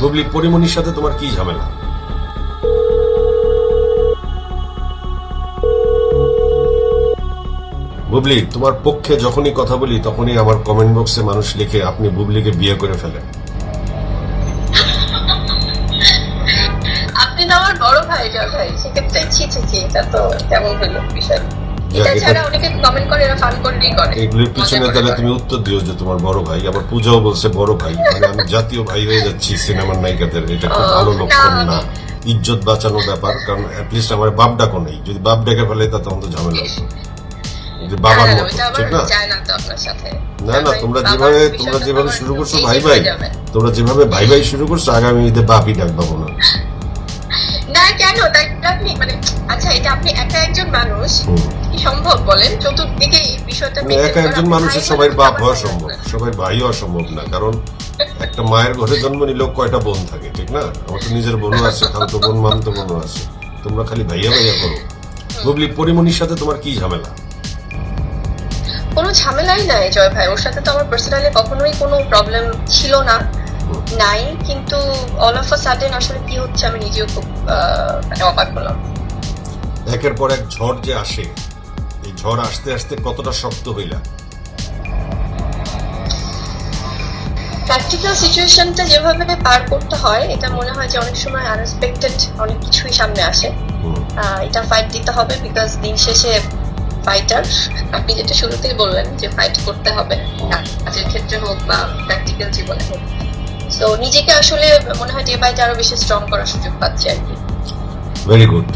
বুবলি পরিমণির সাথে তোমার কি ঝামেলা? বুবলি, তোমার পক্ষে যখনই কথা বলি, তখনই আমার কমেন্ট বক্সে মানুষ লিখে আপনি বুবলিকে বিয়ে করে ফেলেন। আপনি তো আমার বড় ভাই ভাই সেক্ষেত্রে ছি ছি ছি, এটা তো কেমন হলো বিষয়? এটা এটা- ছাড়া অনেকে কমেন্ট করে এরা ফান করেই করে। এগুলির পিছনে তাহলে তুমি উত্তর দিও যে তোমার বড় ভাই আবার পূজাও বলছে বড় ভাই। মানে আমি জাতীয় ভাই হয়ে যাচ্ছি সিনেমার নায়িকাদের এটা খুব ভালো লক্ষণ না, ইজ্জত বাঁচানো ব্যাপার কারণ অ্যাটলিস্ট আমার বাপ ডাকো নেই। যদি বাপ ডেকে ফেলে তা তখন তো ঝামেলা যে বাবার না, না, মতো ঠিক না? না তোমরা যেভাবে তোমরা যেভাবে শুরু করছ ভাই ভাই। তোমরা যেভাবে ভাই ভাই শুরু করছ আগামী ঈদে বাপই ডাক পাবো না। না কেন? তাই আপনি মানে আচ্ছা এটা আপনি একা একজন মানুষ কি সম্ভব বলেন? চতুর্দিকে এই বিষয়টা একা একজন মানুষের সবাই বাপ হওয়া সম্ভব। সবাই ভাই হওয়া সম্ভব না কারণ একটা মায়ের ঘরে জন্ম নিলেও কয়টা বোন থাকে ঠিক না? আমার তো নিজের বোনও আছে খালতো বোন মামতো বোনও আছে। তোমরা খালি ভাইয়া ভাইয়া করো। বুবলি পরিমণির সাথে তোমার কি ঝামেলা? কোনো ঝামেলাই নাই জয় ভাই। ওর সাথে তো আমার পার্সোনালি কখনোই কোনো প্রবলেম ছিল না। নাই কিন্তু অল অফ আ সাডেন আসলে কি হচ্ছে আমি নিজেও খুব মানে অবাক হলাম। একের পর এক ঝড় যে আসে এই ঝড় আসতে আসতে কতটা শক্ত হইলা? প্র্যাকটিক্যাল সিচুয়েশনটা যেভাবে পার করতে হয় এটা মনে হয় যে অনেক সময় আনএক্সপেক্টেড অনেক কিছুই সামনে আসে। এটা ফাইট দিতে হবে বিকজ দিন শেষে ফাইটার আপনি যেটা শুরুতেই বললেন যে ফাইট করতে হবে। কাজের ক্ষেত্রে হোক বা প্র্যাকটিক্যাল জীবনে হোক। তো নিজেকে আসলে মনে হয় ডে বাই ডে আরও বেশি স্ট্রং করার সুযোগ পাচ্ছি আর কি। Very good